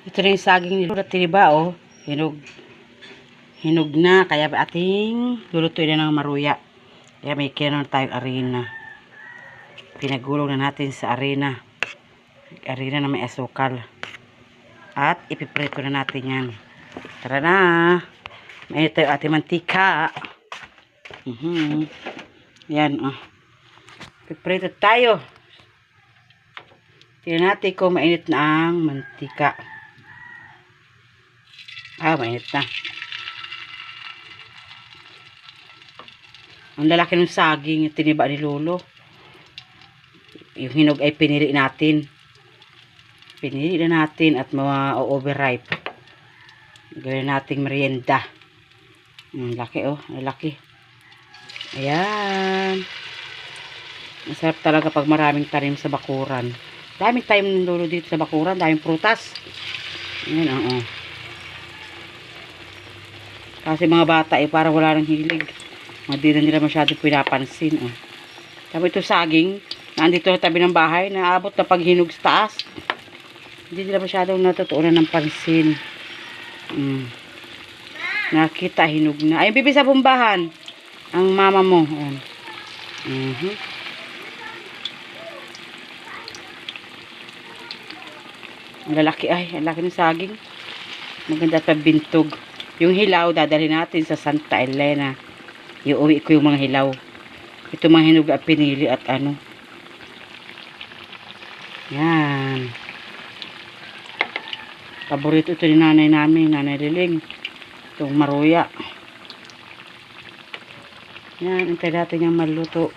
Ito na yung saging nilo. Dati diba, oh. Hinog. Hinog na. Kaya ating lulutuin na ng maruya. Kaya may kailangan tayong arena. Pinagulong na natin sa arena. Arena na may asukal. At ipiprito na natin yan. Tara na. May tayo ating mantika. Mhm. Yan, oh. Piprito tayo. Tingnan natin kung mainit na ang mantika. Ah, mainit na. Ang lalaki ng saging, tiniba ni Lolo. Yung hinog ay pinili natin. Pinili na natin at mga overripe. Gawin nating merienda. Ang laki oh, ang laki. Ayan. Masarap talaga pag maraming tanim sa bakuran. Daming tanim ng lolo dito sa bakuran. Daming prutas. Ayan, oo. Kasi mga bata eh, parang wala nang hilig. Mga di na nila masyado pinapansin. Oh. Tapos ito saging, nandito na tabi ng bahay, naabot na paghinog sa taas. Hindi nila masyadong natutuunan ng pansin. Mm. Nakita, hinog na. Ayun, bibi sa bumbahan. Ang mama mo. Ayan. Mhm. Ang lalaki ay, ang laki ng saging. Maganda pa bintog. Yung hilaw, dadalhin natin sa Santa Elena. Iuwi ko yung mga hilaw. Ito mga hinog at pinili at ano. Yan. Paborito ito ni nanay namin, nanay Liling. Itong maruya. Yan, antay natin yung maluto.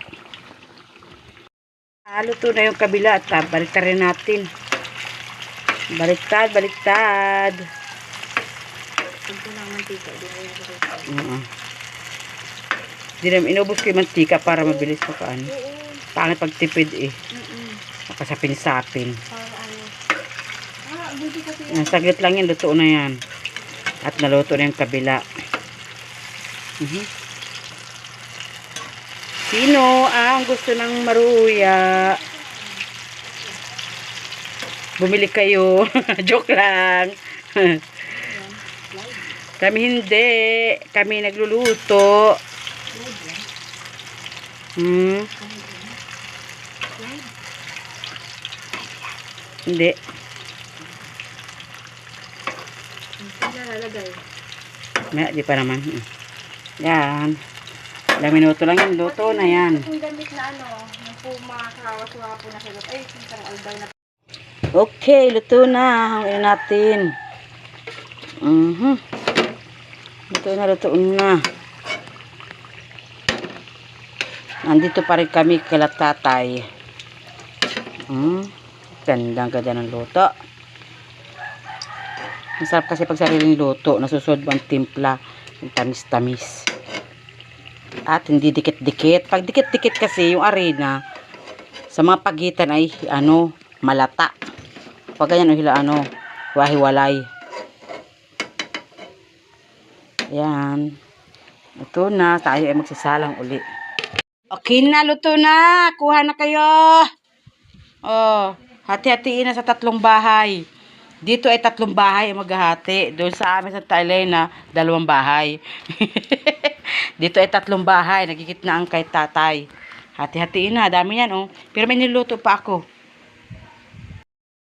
Ah, luto na yung kabila at ah, baliktad rin natin. Baliktad, baliktad. Ito lang mantika. Di na yung Oo. Hindi naman inubos ko yung mantika para mabilis mo ka ano. Oo. Pangit pagtipid eh. Mm-mm. Nakasapin-sapin. Para ano. Ah, buti kasi yan. Ang saglit lang yan, luto na yan. At naluto na yung kabila. Mhm. Sino ang gusto ng maruya? Bumili kayo. Joke lang. Kami hindi. Kami nagluluto. Hmm. Hindi. May, di pa naman. Yan. Ilang minuto lang yan. Luto na yan. Yung na ano, yung puma, kawas-wa po na silot. Ay, isang aldaw na. Okay, luto na. Hangin natin. Mhm. Luto na, luto na. Nandito pa rin kami kala tatay. Hmm. Gandang ganda ng luto. Masarap kasi pag sariling luto, nasusunod mo ang timpla, yung tamis-tamis. At hindi dikit-dikit. Pag dikit-dikit kasi, yung arena, sa mga pagitan ay, ano, malata. Pag ganyan, oh, hila, ano, wahiwalay. Yan. Ito na, tayo ay magsasalang uli. Okay na, luto na. Kuha na kayo. Oh, hati-hatiin na sa tatlong bahay. Dito ay tatlong bahay ang maghahati. Doon sa amin sa Thailand dalawang bahay. Dito ay tatlong bahay. Nagkikit na ang kay tatay. Hati-hatiin na. Dami yan, oh. Pero may niluto pa ako.